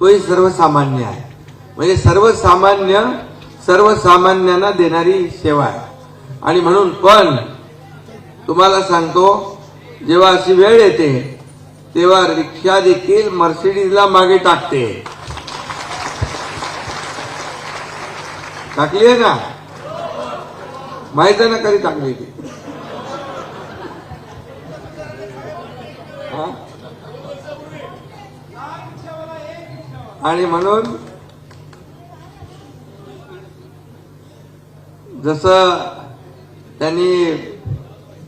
तोही सर्वसामान्य आहे. म्हणजे सर्वसामान्य सर्वसामान्यांना देणारी सेवा आहे. आणि म्हणून पण तुम्हाला सांगतो जेव्हा अशी वेळ येते तेव्हा रिक्षा देखील मर्सिडीजला मागे टाकते. टाकली आहे ना माहीत ना कधी टाकली ती आणि म्हणून जसं त्यांनी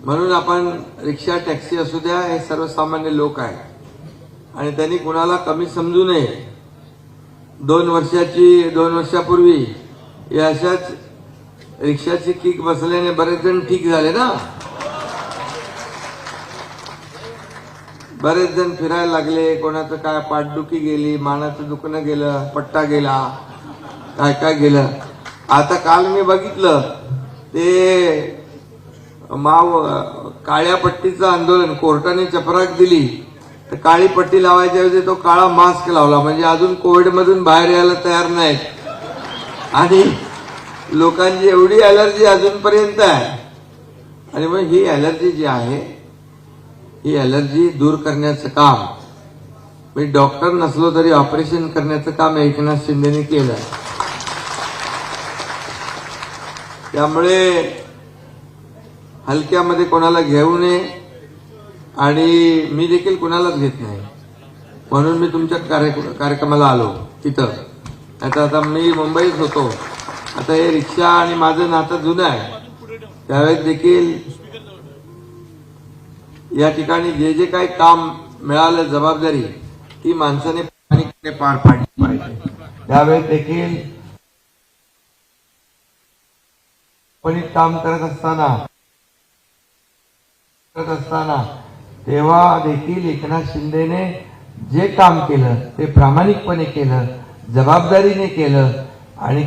म्हणून आपण रिक्षा टॅक्सी असू द्या हे सर्वसामान्य लोक आहेत. आणि त्यांनी कुणाला कमी समजू नये. दोन वर्षाची दोन वर्षापूर्वी या अशाच रिक्षाची किक बसल्याने बरेच जण ठीक झाले ना? बरेच जण फिरायला लागले कोणाचं काय पाठदुखी गेली मानाचं दुखणं गेलं पट्टा गेला काय काय गेलं. आता काल मी बघितलं ते माव काळ्या पट्टीचं आंदोलन कोर्टाने चपराक दिली. तर काळी पट्टी लावायच्या ऐवजी तो काळा मास्क लावला. म्हणजे अजून कोविडमधून बाहेर यायला तयार नाहीत. आणि लोकांची एवढी अलर्जी अजूनपर्यंत आहे. आणि मग ही अलर्जी जी आहे ही अलर्जी दूर करण्याचं काम. मी डॉक्टर नसलो तरी ऑपरेशन करण्याचं काम एकनाथ शिंदेने केलं त्यामुळे हलक्यामध्ये कोणाला घेऊ नये आणि मी देखील कुणालाच घेत नाही. म्हणून मी तुमच्या कार्य- कार्यक्रमाला आलो तिथं. आता आता मी मुंबईत होतो. आता हे रिक्षा आणि माझं नातं जुनं आहे. त्यावेळेस देखील या ठिकाणी जे जे काही काम मिळालं जबाबदारी ती माणसाने प्रामाणिकपणे पार पाडली पाहिजे. त्यावेळेस देखील काम करत असताना करत असताना तेव्हा देखील एकनाथ शिंदेने जे काम केलं ते प्रामाणिकपणे केलं जबाबदारीने केलं आणि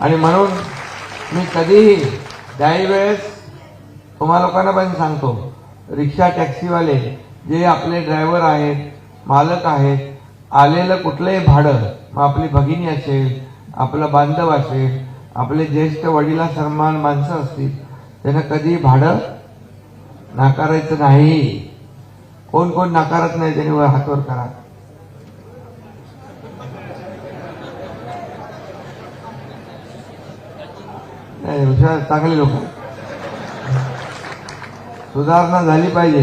आणि म्हणून मी कधीही त्याही वेळेस तुम्हाला लोकांना पण सांगतो. रिक्षा टॅक्सीवाले जे आपले ड्रायव्हर आहेत मालक आहेत आलेलं कुठलंही भाडं मग आपली भगिनी असेल आपला बांधव असेल आपले ज्येष्ठ वडिला सन्मान माणसं असतील त्यांना कधी भाडं नाकारायचं नाही. कोण कोण नाकारत नाही त्यांनी वर हातवर करा. नाही हुशार चांगले लोक. आहेत. सुधारणा झाली पाहिजे.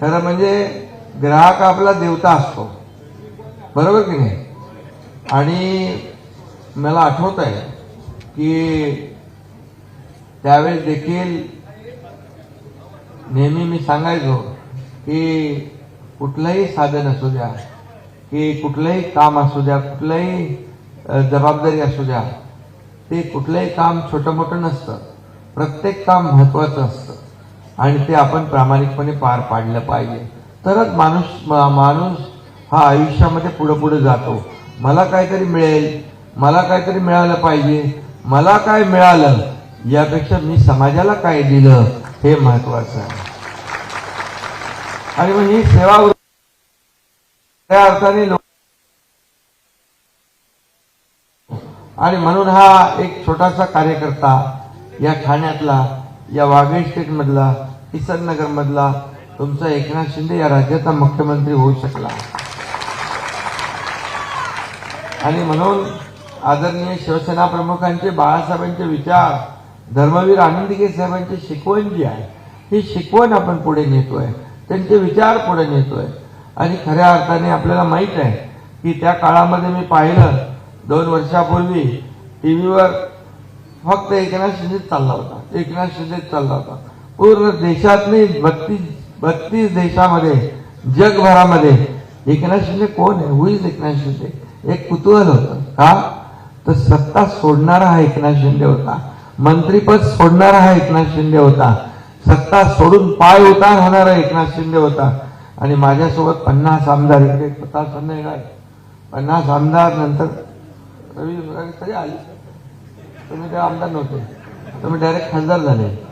खरं म्हणजे ग्राहक आपला देवता असतो. बरोबर की नाही? आणि मला आठवत आहे की त्यावेळेस देखील नेहमी मी सांगायचो की कुठलंही साधन असू द्या की कुठलंही काम असू द्या कुठलंही जबाबदारी असू द्या ते कुठलंही काम छोटं मोठं नसतं. प्रत्येक काम महत्वाचं असतं. आणि ते आपण प्रामाणिकपणे पार पाडलं पाहिजे. तरच माणूस माणूस हा आयुष्यामध्ये पुढे पुढे जातो. मला काहीतरी मिळेल मला काहीतरी मिळालं पाहिजे मला काय मिळालं यापेक्षा मी समाजाला काय दिलं हे महत्वाचं आहे. आणि मग ही सेवा त्या अर्थाने लोक आणि म्हणून हा एक छोटासा कार्यकर्ता या ठाण्यातला या वाघे मधला मधला मधला तुमचा एकनाथ शिंदे या राज्याचा मुख्यमंत्री होऊ शकला. आणि म्हणून आदरणीय शिवसेना प्रमुखांचे बाळासाहेबांचे विचार धर्मवीर आनंदगे साहेबांची शिकवण जी आहे ही शिकवण आपण पुढे नेतोय त्यांचे विचार पुढे नेतोय. आणि खऱ्या अर्थाने आपल्याला माहीत आहे की त्या काळामध्ये मी पाहिलं दोन वर्षापूर्वी टीव्हीवर फक्त एकनाथ शिंदेच चालला होता एकनाथ शिंदेच चालला होता. पूर्ण देशातली नाही बत्तीस बत्तीस देशामध्ये जगभरामध्ये. एकनाथ शिंदे कोण आहे? हुईज एकनाथ शिंदे एक कुतूहल होतं. का? तर सत्ता सोडणारा हा एकनाथ शिंदे होता. मंत्रीपद सोडणारा हा एकनाथ शिंदे होता. सत्ता सोडून पाय उतार होणारा एकनाथ शिंदे होता. आणि माझ्यासोबत पन्नास आमदार इकडे प्रताप संदेगाय पन्नास आमदार नंतर रवी सगळे आले? तुम्ही तेव्हा आमदार नव्हते. तुम्ही डायरेक्ट खासदार झाले.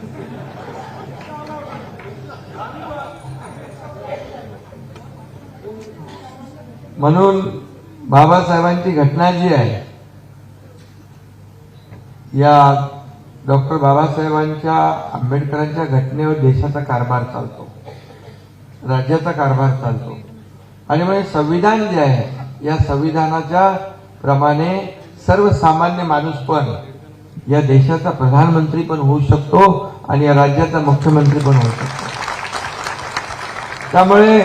म्हणून बाबासाहेबांची घटना जी आहे या डॉक्टर बाबासाहेबांच्या आंबेडकरांच्या घटनेवर देशाचा कारभार चालतो राज्याचा कारभार चालतो. आणि म्हणजे संविधान जे आहे या संविधानाच्या प्रमाणे सर्वसामान्य माणूस पण या देशाचा प्रधानमंत्री पण होऊ शकतो आणि या राज्याचा मुख्यमंत्री पण होऊ शकतो. त्यामुळे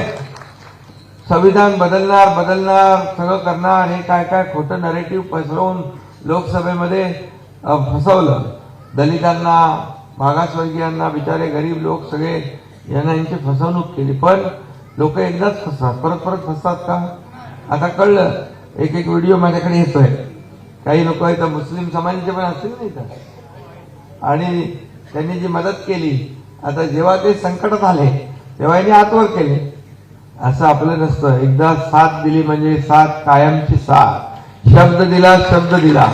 संविधान बदलणार बदलणार सगळं करणार हे काय काय खोटं नरेटिव्ह पसरवून लोकसभेमध्ये फसवलं. दलितांना मागासवर्गीयांना बिचारे गरीब लोक सगळे यांना यांची फसवणूक केली. पण लोक एकदाच फसतात. परत परत फसतात का? आता कळलं. एक एक व्हिडिओ माझ्याकडे येतोय. काही लोक आहेत मुस्लिम समाजाचे पण असतील नाही इथं? आणि त्यांनी जी मदत केली आता जेव्हा ते संकटात आले तेव्हा यांनी आतवर केले. असं आपलं नसतं. एकदा साथ दिली म्हणजे साथ कायमची साथ. शब्द दिला शब्द दिला.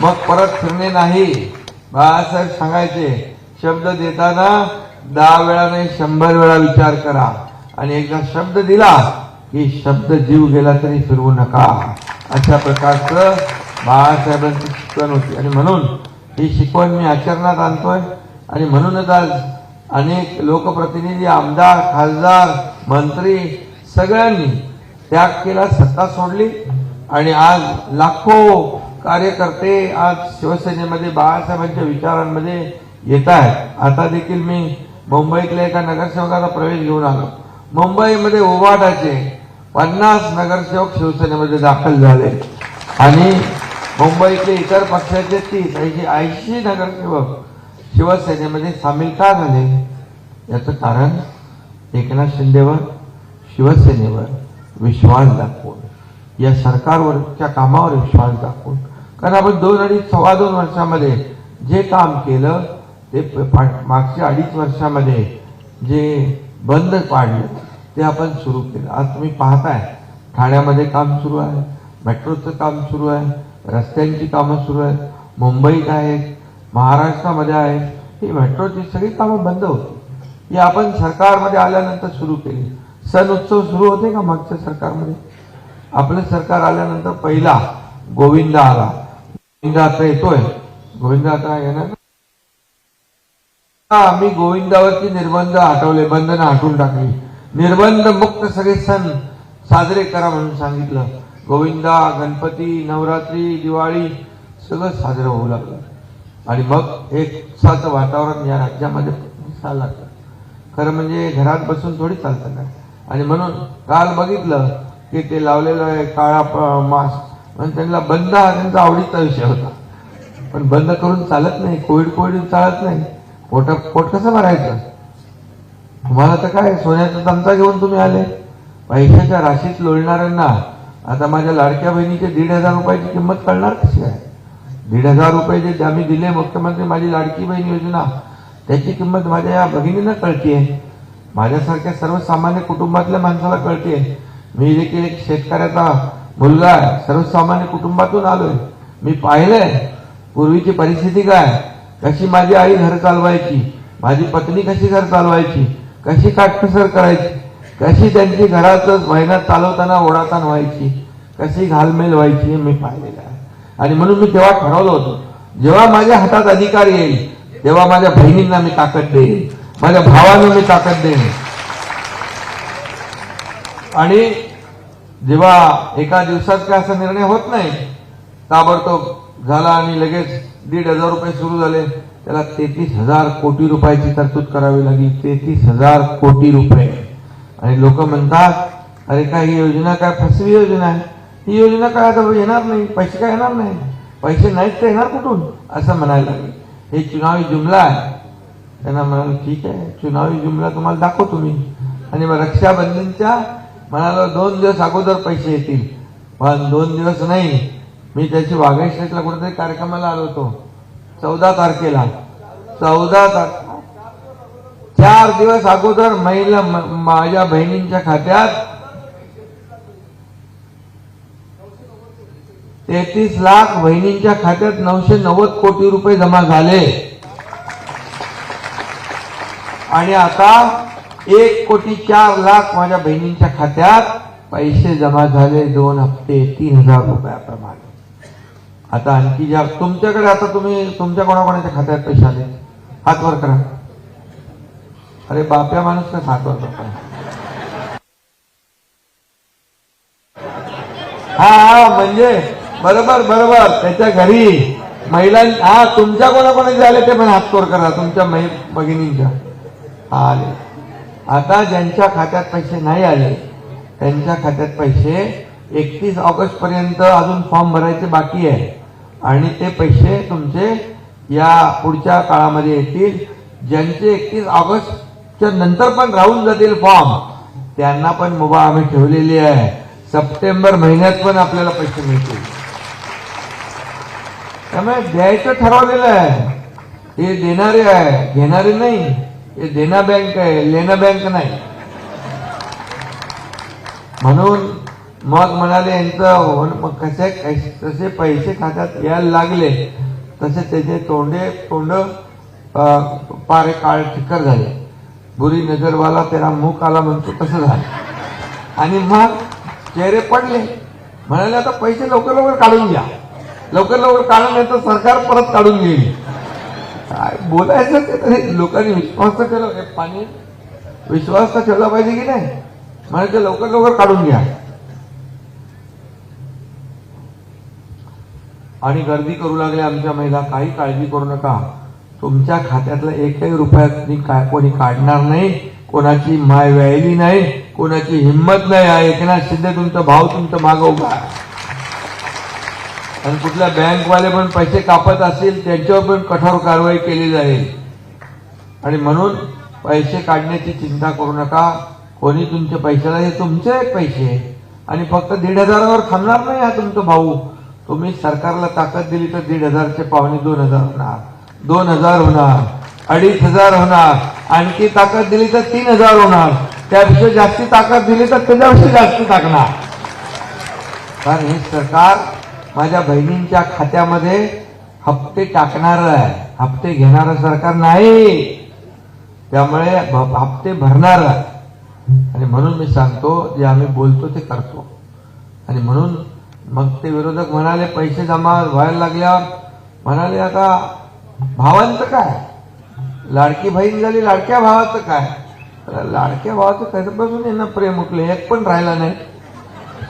मग परत फिरणे नाही. बाळासाहेब सांगायचे शब्द देताना दहा वेळा नाही शंभर वेळा विचार करा. आणि एकदा शब्द दिला की शब्द जीव गेला तरी फिरवू नका. अशा प्रकारचं बाळासाहेबांची शिकवण होती. आणि म्हणून ही शिकवण मी आचरणात आणतोय. आणि म्हणूनच आज अनेक लोकप्रतिनिधी आमदार खासदार मंत्री सगळ्यांनी त्याग केला सत्ता सोडली. आणि आज लाखो कार्यकर्ते आज शिवसेनेमध्ये बाळासाहेबांच्या विचारांमध्ये येत आहेत. आता देखील मी मुंबईतल्या एका नगरसेवकाचा प्रवेश घेऊन आलो. मुंबईमध्ये ओवाडाचे पन्नास नगरसेवक शिवसेनेमध्ये दाखल झाले. आणि मुंबईतले इतर पक्षाचे तीस ऐंशी ऐंशी नगरसेवक शिवसेनेमध्ये सामील का झाले? याचं कारण एकनाथ शिंदेवर शिवसेनेवर विश्वास दाखवून या सरकारवरच्या कामावर विश्वास दाखवून. कारण आपण दोन अडीच सव्वा दोन वर्षामध्ये जे काम केलं ते पा- मागच्या अडीच वर्षामध्ये जे बंद पाडलं ते आपण सुरू केलं. आज तुम्ही पाहताय ठाण्यामध्ये काम सुरू आहे मेट्रोचं काम सुरू आहे रस्त्यांची कामं सुरू आहेत मुंबईत आहेत महाराष्ट्रामध्ये आहे. ही मेट्रोची सगळी कामं बंद होती. ही आपण सरकारमध्ये आल्यानंतर सुरू केली. सण उत्सव सुरू होते का मागच्या सरकारमध्ये? आपलं सरकार आल्यानंतर पहिला गोविंदा आला. गोविंदा आता येतोय. गोविंदा आता येणार आम्ही गोविंदावरती निर्बंध हटवले बंधनं हटवून टाकली. निर्बंध मुक्त सगळे सण साजरे करा म्हणून सांगितलं. गोविंदा गणपती नवरात्री दिवाळी सगळं साजरं होऊ लागलं. आणि मग एक उत्साहाचं वातावरण या राज्यामध्ये दिसायला लागलं खरं म्हणजे घरात बसून थोडी चालतं काय आणि म्हणून काल बघितलं की ते लावलेलं आहे काळा मास्क. म्हणजे त्यांना बंद हा त्यांचा आवडीचा विषय होता. पण बंद करून चालत नाही कोविड कोविड चालत नाही. पोट पोट कसं भरायचं? तुम्हाला तर काय सोन्याचा चमचा घेऊन तुम्ही आले. पैशाच्या राशीत लोळणाऱ्यांना आता माझ्या लाडक्या बहिणीचे दीड हजार रुपयाची किंमत कळणार कशी आहे? दीड हजार रुपये जे आम्ही दिले मुख्यमंत्री माझी लाडकी बहीण योजना त्याची किंमत माझ्या या भगिनींना कळतीये. माझ्यासारख्या सर्वसामान्य कुटुंबातल्या माणसाला कळते मी देखील एक शेतकऱ्याचा मुलगा आहे सर्वसामान्य कुटुंबातून आलोय. मी पाहिलंय पूर्वीची परिस्थिती काय? कशी माझी आई घर चालवायची? माझी पत्नी कशी घर चालवायची? कशी काटकसर करायची? कशी त्यांची घरातच महिन्यात चालवताना ओढाताना व्हायची? कशी घालमेल व्हायची हे मी पाहिलेलं आहे. आणि म्हणून मी तेव्हा ठरवलं होतं जेव्हा माझ्या हातात अधिकार येईल तेव्हा माझ्या बहिणींना मी ताकद देईन माझ्या भावांना मी ताकद देईन. आणि जेव्हा एका दिवसात काय असा निर्णय होत नाही ताबडतोब झाला आणि लगेच दीड हजार रुपये सुरू झाले त्याला तेहतीस हजार कोटी रुपयाची तरतूद करावी लागली. तेहतीस हजार कोटी रुपये. आणि लोक म्हणतात अरे काय ही योजना काय फसवी योजना आहे? ही योजना काय आता येणार नाही? पैसे काय येणार नाही? पैसे नाहीत तर येणार कुठून? असं म्हणायला लागले. हे चुनावी जुमला आहे. त्यांना म्हणाल ठीक आहे चुनावी जुमला तुम्हाला दाखवतो मी. आणि मग रक्षाबंधनच्या म्हणाला दोन दिवस अगोदर पैसे येतील. पण दोन दिवस नाही. मी त्याची वाघाई स्टेटला कुठेतरी कार्यक्रमाला आलो होतो. चौदा तारखेला. चौदा तारखे चार दिवस अगोदर महिला म- माझ्या बहिणींच्या खात्यात तेहतीस लाख बहिणींच्या खात्यात नऊशे नव्वद कोटी रुपये जमा झाले. आणि आता एक कोटी चार लाख माझ्या बहिणींच्या खात्यात पैसे जमा झाले दोन हप्ते तीन हजार रुपयाप्रमाणे. आता आणखी ज्या तुमच्याकडे आता तुम्ही तुमच्या कोणाकोणाच्या खात्यात पैसे आले? हात वर करा. अरे बाप्या माणूस का हात वर हा हा म्हणजे बरोबर बरोबर. त्याच्या घरी महिलां हा तुमच्या कोणाकोणाचे आले ते पण हात करा तुमच्या मै- भगिनींच्या. आले. आता ज्यांच्या खात्यात पैसे नाही आले त्यांच्या खात्यात पैसे एकतीस ऑगस्ट पर्यंत अजून फॉर्म भरायचे बाकी आहे. आणि ते पैसे तुमचे या पुढच्या काळामध्ये येतील. ज्यांचे एकतीस ऑगस्टच्या नंतर पण राहून जातील फॉर्म त्यांना पण मुभा आम्ही ठेवलेली आहे. सप्टेंबर महिन्यात पण आपल्याला पैसे मिळतील. त्यामुळे द्यायचं ठरवलेलं आहे हे देणारे आहे घेणारे नाही हे देना बँक आहे लेना बँक नाही। म्हणून मग म्हणाले यांचं मग कसे तसे पैसे खात्यात यायला लागले. तसे त्याचे तोंडे तोंड पारे काळ ठिकर झाले. बुरी नजरवाला तेरा मुख आला म्हणतो तसं झालं. आणि मग चेहरे पडले. म्हणाले आता पैसे लवकर लवकर काढून घ्या. लवकर लवकर काढून नाही तर सरकार परत काढून घेईल. काय बोलायचं ते तरी लोकांनी विश्वास तर केला पाणी विश्वास तर ठेवला पाहिजे की नाही? म्हणायचं लवकर लवकर काढून घ्या. आणि गर्दी करू लागले आमच्या महिला काही काळजी करू नका. तुमच्या खात्यातला एकही रुपयात तुम्ही काय कोणी काढणार नाही कोणाची माय व्यायली नाही कोणाची हिंमत नाही. आहे एकनाथ शिंदे तुमचा भाव तुमचं मागं उभा आणि कुठल्या बँकवाले पण पैसे कापत असतील त्यांच्यावर पण कठोर कारवाई केली जाईल. आणि म्हणून पैसे काढण्याची चिंता करू नका. कोणी तुमचे पैशाला हे तुमचे पैसे आणि फक्त दीड हजारावर थांबणार नाही हा तुमचा भाऊ. तुम्ही सरकारला ताकद दिली तर दीड हजारचे पावणे दोन हजार होणार. दोन हजार होणार. अडीच हजार होणार. आणखी ताकद दिली तर तीन हजार होणार. त्यापेक्षा जास्ती ताकद दिली तर त्याच्यापेक्षा जास्ती टाकणार. कारण हे सरकार माझ्या बहिणींच्या खात्यामध्ये हप्ते टाकणार आहे. हप्ते घेणारं सरकार नाही. त्यामुळे भ- हप्ते भरणार आहे. आणि म्हणून मी सांगतो जे आम्ही बोलतो ते करतो. आणि म्हणून मग ते विरोधक म्हणाले पैसे जमा व्हायला लागल्यावर म्हणाले आता भावांचं काय? लाडकी बहीण झाली लाडक्या भावाचं काय लाडक्या भावाचं कधीपासून यांना प्रेम उठले. एक पण राहिला नाही.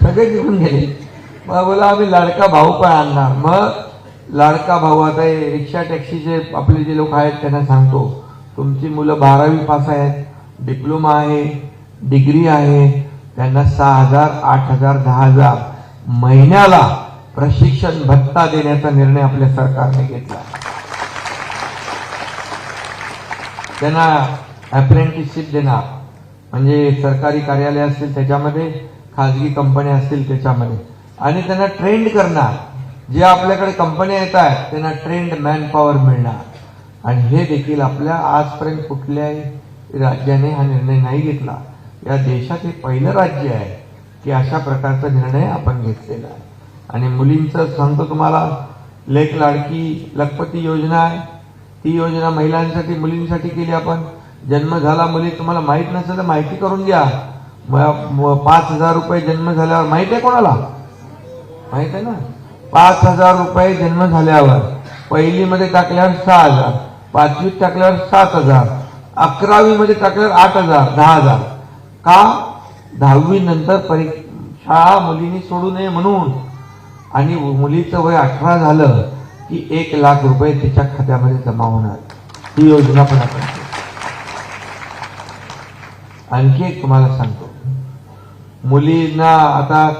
सगळे निघून गेले. मग बोला आम्ही लाडका भाऊ पण आणणार. मग लाडका भाऊ आता हे रिक्षा टॅक्सीचे आपले जे लोक आहेत त्यांना सांगतो तुमची मुलं बारावी पास आहेत डिप्लोमा आहे डिग्री आहे त्यांना सहा हजार आठ हजार दहा हजार महिन्याला प्रशिक्षण भत्ता देण्याचा निर्णय आपल्या सरकारने घेतला. त्यांना अप्रेंटिसशिप देणार. म्हणजे सरकारी कार्यालय असतील त्याच्यामध्ये खाजगी कंपन्या असतील त्याच्यामध्ये. आणि त्यांना ट्रेंड करणार. जे आपल्याकडे कंपन्या येत आहेत त्यांना ट्रेंड मॅन पॉवर मिळणार. आणि हे देखील आपल्या आजपर्यंत कुठल्याही राज्याने हा निर्णय नाही घेतला. या देशात हे पहिलं राज्य आहे की अशा प्रकारचा निर्णय आपण घेतलेला आहे. आणि मुलींचं सांगतो तुम्हाला लेख लाडकी लखपती योजना आहे. ती योजना महिलांसाठी मुलींसाठी केली आपण. जन्म झाला मुली तुम्हाला माहीत नसेल तर माहिती करून घ्या. पाच हजार रुपये जन्म झाल्यावर माहीत आहे कोणाला? माहीत आहे ना? पाच हजार रुपये जन्म झाल्यावर पहिली मध्ये टाकल्यावर सहा हजार पाचवीत टाकल्यावर सात हजार अकरावी मध्ये टाकल्यावर आठ हजार दहा हजार. का? दहावी नंतर परी शाळा मुलींनी सोडू नये म्हणून. आणि मुलीचं वय अठरा झालं की एक लाख रुपये तिच्या खात्यामध्ये जमा होणार. ही योजना पण आपण आणखी एक तुम्हाला सांगतो. मुलींना आता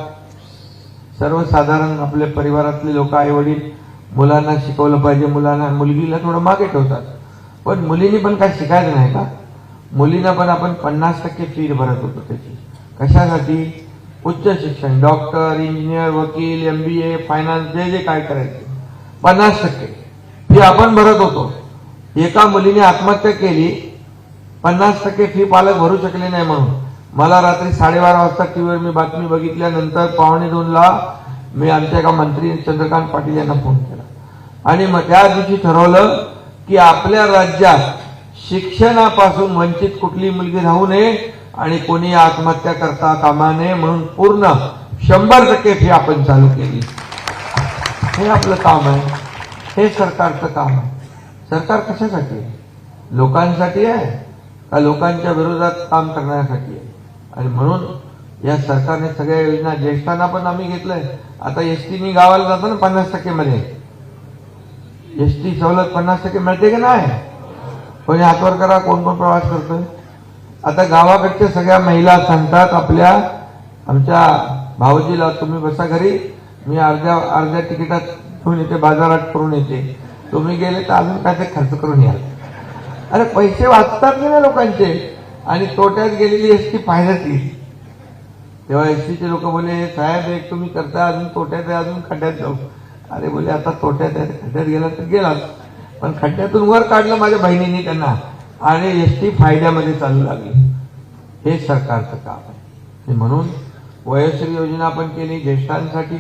सर्वसाधारण आपल्या परिवारातले लोक आईवडील मुलांना शिकवलं पाहिजे. मुलांना मुलगीला थोडं मागे ठेवतात. पण मुलींनी पण काय शिकायचं नाही का? मुलींना पण आपण पन्नास टक्के फी भरत होतो त्याची. कशासाठी? उच्च शिक्षण. डॉक्टर इंजिनियर वकील एम बी ए फायनान्स जे जे काय करायचे. पन्नास टक्के. फी आपण भरत होतो. एका मुलीने आत्महत्या केली पन्नास टक्के फी पालक भरू शकले नाही म्हणून. मला रात्री साडेबारा वाजता टीव्हीवर मी बातमी बघितल्यानंतर पावणे दोनला मी आमच्या एका मंत्री चंद्रकांत पाटील यांना फोन केला. आणि मग त्या दिवशी ठरवलं की आपल्या राज्यात शिक्षणापासून वंचित कुठली मुलगी राहू नये आणि कोणी आत्महत्या करता कामा नये म्हणून पूर्ण शंभर टक्के फी आपण चालू केली. हे आपलं काम आहे. हे सरकारचं काम आहे. सरकार कशासाठी आहे? लोकांसाठी आहे का लोकांच्या विरोधात काम करण्यासाठी आहे? आणि म्हणून या सरकारने सगळ्या योजना ज्येष्ठांना पण आम्ही घेतलंय. आता एस मी गावाला जातो ना पन्नास टक्के मध्ये. एस टी सवलत पन्नास टक्के मिळते की नाही? कोणी हातवर करा कोण कोण प्रवास करतोय. आता गावाकडच्या सगळ्या महिला सांगतात आपल्या आमच्या भाऊजीला तुम्ही बसा घरी मी अर्ध्या अर्ध्या तिकिटात घेऊन येते बाजारात करून येते. तुम्ही गेले तर अजून काय ते खर्च करून याल अरे पैसे वाचतात की नाही लोकांचे? आणि तोट्यात गेलेली एस टी फायद्यात येईल तेव्हा एस टीचे लोक बोले साहेब एक तुम्ही करता अजून तोट्यात आहे अजून खड्ड्यात जाऊ. अरे बोले आता तोट्यात आहे खड्ड्यात गेला तर गेलाच. पण खड्ड्यातून वर काढलं माझ्या बहिणीने त्यांना आणि एस टी फायद्यामध्ये चालू लागली. हे सरकारचं काम आहे. म्हणून वयस्कर योजना आपण केली ज्येष्ठांसाठी.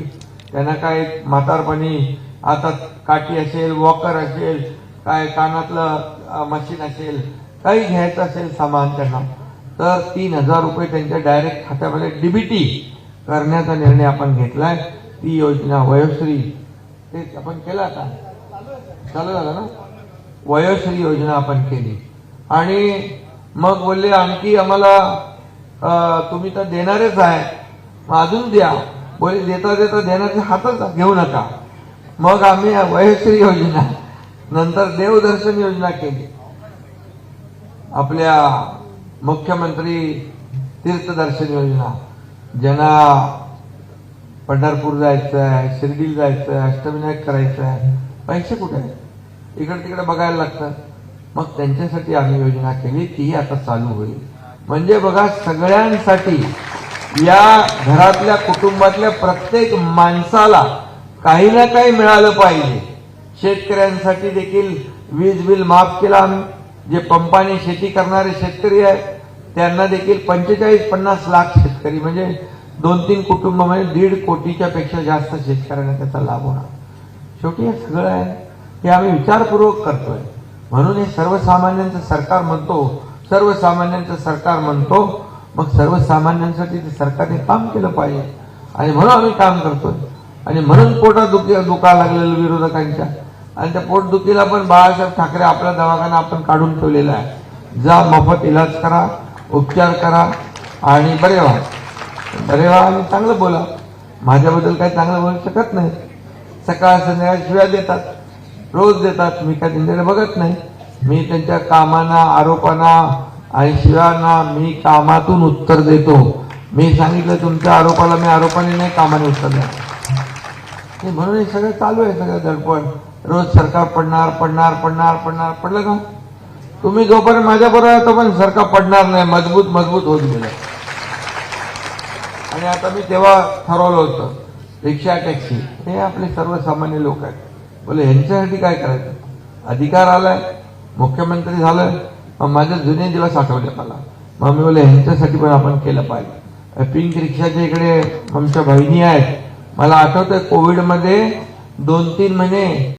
त्यांना काय म्हातारपणी आता काठी असेल वॉकर असेल काय कानातलं मशीन असेल काही घ्यायचं असेल सामान त्यांना तर तीन हजार रुपये त्यांच्या डायरेक्ट खात्यामध्ये डीबीटी करण्याचा निर्णय आपण घेतला आहे ती योजना वयोश्री ते आपण केला आता. चालू झालं ना? वयोश्री योजना आपण केली. आणि मग बोलले आणखी आम्हाला तुम्ही तर देणारच आहे. मग अजून द्या. बोले देता देता देण्याचे हातच घेऊ नका. मग आम्ही वयोश्री योजना नंतर देवदर्शन योजना केली. आपल्या मुख्यमंत्री तीर्थदर्शन योजना ज्यांना पंढरपूर जायचं आहे शिर्डीला जायचं आहे अष्टविनायक करायचं आहे पैसे कुठे आहेत? इकडे तिकडे बघायला लागतं. मग त्यांच्यासाठी आम्ही योजना केली तीही आता चालू होईल. म्हणजे बघा सगळ्यांसाठी या घरातल्या कुटुंबातल्या प्रत्येक माणसाला काही ना काही मिळालं पाहिजे. शेतकऱ्यांसाठी देखील वीज बिल माफ केला आम्ही. जे पंपाने शेती करणारे शेतकरी आहेत त्यांना देखील पंचेचाळीस पन्नास लाख शेतकरी म्हणजे दोन तीन कुटुंब म्हणजे दीड कोटीच्या पेक्षा जास्त शेतकऱ्यांना त्याचा लाभ होणार. शेवटी हे सगळं आहे हे आम्ही विचारपूर्वक करतोय. म्हणून हे सर्वसामान्यांचं सरकार म्हणतो सर्वसामान्यांचं सरकार म्हणतो मग सर्वसामान्यांसाठी ते सरकारने काम केलं पाहिजे. आणि म्हणून आम्ही काम करतोय. आणि म्हणून पोटात दुखी दुखा लागलेलं विरोधकांच्या. आणि त्या पोटदुखीला पण बाळासाहेब ठाकरे आपला दवाखाना आपण काढून ठेवलेला आहे. जा मोफत इलाज करा उपचार करा आणि बरे व्हा. बरे व्हा आणि चांगलं बोला. माझ्याबद्दल काही चांगलं बोलू शकत नाही. सकाळ संध्याकाळ शिव्या देतात. रोज देतात. मी काय त्यांच्याकडे बघत नाही. मी त्यांच्या कामांना आरोपांना आणि शिव्यांना मी कामातून उत्तर देतो. मी सांगितलं तुमच्या आरोपाला मी आरोपाने नाही कामाने उत्तर द्या हे म्हणून हे सगळं चालू आहे सगळं दडपण. रोज सरकार पडणार पडणार पडणार पडणार. पडलं का? तुम्ही जोपर्यंत माझ्याबरोबर आहे तोपर्यंत सरकार पडणार नाही. मजबूत मजबूत होत गेलं. आणि आता मी तेव्हा ठरवलं होतं रिक्षा टॅक्सी हे आपले सर्वसामान्य लोक आहेत. बोले ह्यांच्यासाठी काय करायचं? अधिकार आलाय मुख्यमंत्री झालं मग माझे जुने दिवस आठवले मला. मग मी बोले ह्यांच्यासाठी पण आपण केलं पाहिजे. पिंक रिक्षाच्या इकडे आमच्या बहिणी आहेत. मला आठवतं कोविडमध्ये दोन तीन महिने